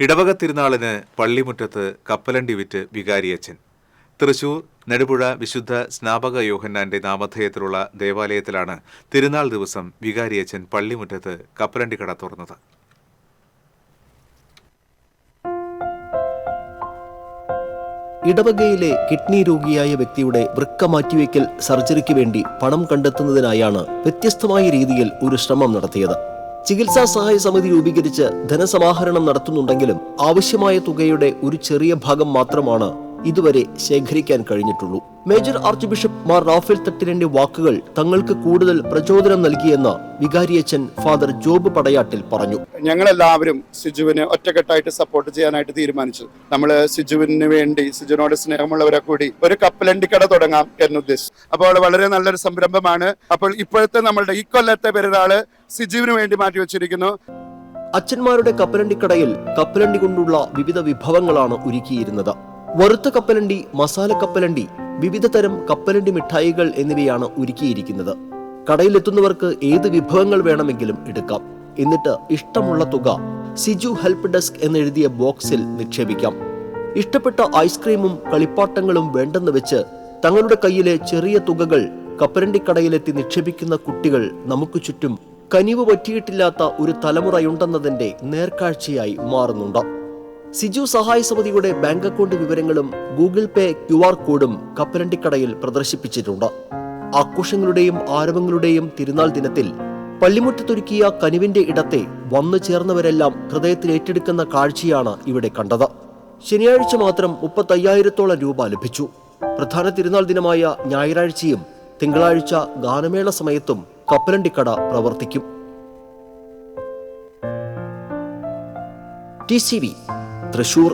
ഇടവക തിരുനാളിന് പള്ളിമുറ്റത്ത് കപ്പലണ്ടി വിറ്റ് വികാരിയച്ചൻ തൃശൂർ നെടുപുഴ വിശുദ്ധ സ്നാപക യോഹന്നാന്റെ നാമധേയത്തിലുള്ള ദേവാലയത്തിലാണ് തിരുനാൾ ദിവസം വികാരിയച്ചൻ പള്ളിമുറ്റത്ത് കപ്പലണ്ടി കട തുറന്നത്. ഇടവകയിലെ കിഡ്നി രോഗിയായ വ്യക്തിയുടെ വൃക്ക മാറ്റിവെക്കൽ സർജറിക്ക് വേണ്ടി പണം കണ്ടെത്തുന്നതിനായാണ് വ്യത്യസ്തമായ രീതിയിൽ ഒരു ശ്രമം നടത്തിയത്. ചികിത്സാ സഹായ സമിതി രൂപീകരിച്ച് ധനസമാഹരണം നടത്തുന്നുണ്ടെങ്കിലും ആവശ്യമായ തുകയുടെ ഒരു ചെറിയ ഭാഗം മാത്രമാണ് ഇതുവരെ ശേഖരിക്കാൻ കഴിഞ്ഞിട്ടുള്ളൂ. Major archbishop Mar Raphael തട്ടിലിന്റെ വാക്കുകൾ തങ്ങൾക്ക് കൂടുതൽ പ്രചോദനം നൽകിയെന്ന് വികാരിയച്ചൻ ഫാദർ ജോബ് പടയാട്ടിൽ പറഞ്ഞു. ഞങ്ങളെല്ലാവരും സിജുവിന് ഒറ്റക്കെട്ടായിട്ട് സപ്പോർട്ട് ചെയ്യാനായിട്ട് തീരുമാനിച്ചു. നമ്മൾ സിജുവിന് വേണ്ടി സിജുവിനോട് സ്നേഹമുള്ളവരെ കൂടി ഒരു കപ്പലണ്ടിക്കട തുടങ്ങാം എന്നുദ്ദേശിച്ചു അപ്പോൾ വളരെ നല്ലൊരു സംരംഭമാണ്. അപ്പോൾ ഇപ്പോഴത്തെ നമ്മളുടെ ഈ കൊല്ലത്തെ പെരുന്നാൾ സിജുവിന് വേണ്ടി മാറ്റി വെച്ചിരിക്കുന്നു. അച്ഛന്മാരുടെ കപ്പലണ്ടിക്കടയിൽ കപ്പലണ്ടി കൊണ്ടുള്ള വിവിധ വിഭവങ്ങളാണ് ഒരുക്കിയിരുന്നത്. വറുത്ത കപ്പലണ്ടി മസാല കപ്പലണ്ടി വിവിധ തരം കപ്പലണ്ടി മിഠായികൾ എന്നിവയാണ് ഒരുക്കിയിരിക്കുന്നത്. കടയിലെത്തുന്നവർക്ക് ഏത് വിഭവങ്ങൾ വേണമെങ്കിലും എടുക്കാം. എന്നിട്ട് ഇഷ്ടമുള്ള തുക സിജു ഹെൽപ്പ് ഡെസ്ക് എന്നെഴുതിയ ബോക്സിൽ നിക്ഷേപിക്കാം. ഇഷ്ടപ്പെട്ട ഐസ്ക്രീമും കളിപ്പാട്ടങ്ങളും വേണ്ടെന്ന് വെച്ച് തങ്ങളുടെ കയ്യിലെ ചെറിയ തുകകൾ കപ്പലണ്ടിക്കടയിലെത്തി നിക്ഷേപിക്കുന്ന കുട്ടികൾ നമുക്ക് ചുറ്റും കനിവ് പറ്റിയിട്ടില്ലാത്ത ഒരു തലമുറയുണ്ടെന്നതിന്റെ നേർക്കാഴ്ചയായി മാറുന്നുണ്ട്. സിജു സഹായ സമിതിയുടെ ബാങ്ക് അക്കൗണ്ട് വിവരങ്ങളും ഗൂഗിൾ പേ ക്യു ആർ കോഡും കപ്പലണ്ടിക്കടയിൽ പ്രദർശിപ്പിച്ചിട്ടുണ്ട്. ആഘോഷങ്ങളുടെയും ആരവങ്ങളുടെയും തിരുനാൾ ദിനത്തിൽ പള്ളിമുറ്റത്തൊരുക്കിയ കനിവിന്റെ ഇടത്തെ വന്നു ചേർന്നവരെല്ലാം ഹൃദയത്തിൽ ഏറ്റെടുക്കുന്ന കാഴ്ചയാണ് ഇവിടെ കണ്ടത്. ശനിയാഴ്ച മാത്രം മുപ്പത്തയ്യായിരത്തോളം രൂപ ലഭിച്ചു. പ്രധാന തിരുനാൾ ദിനമായ ഞായറാഴ്ചയും തിങ്കളാഴ്ച ഗാനമേള സമയത്തും കപ്പലണ്ടിക്കട പ്രവർത്തിക്കും. T C V Thrissur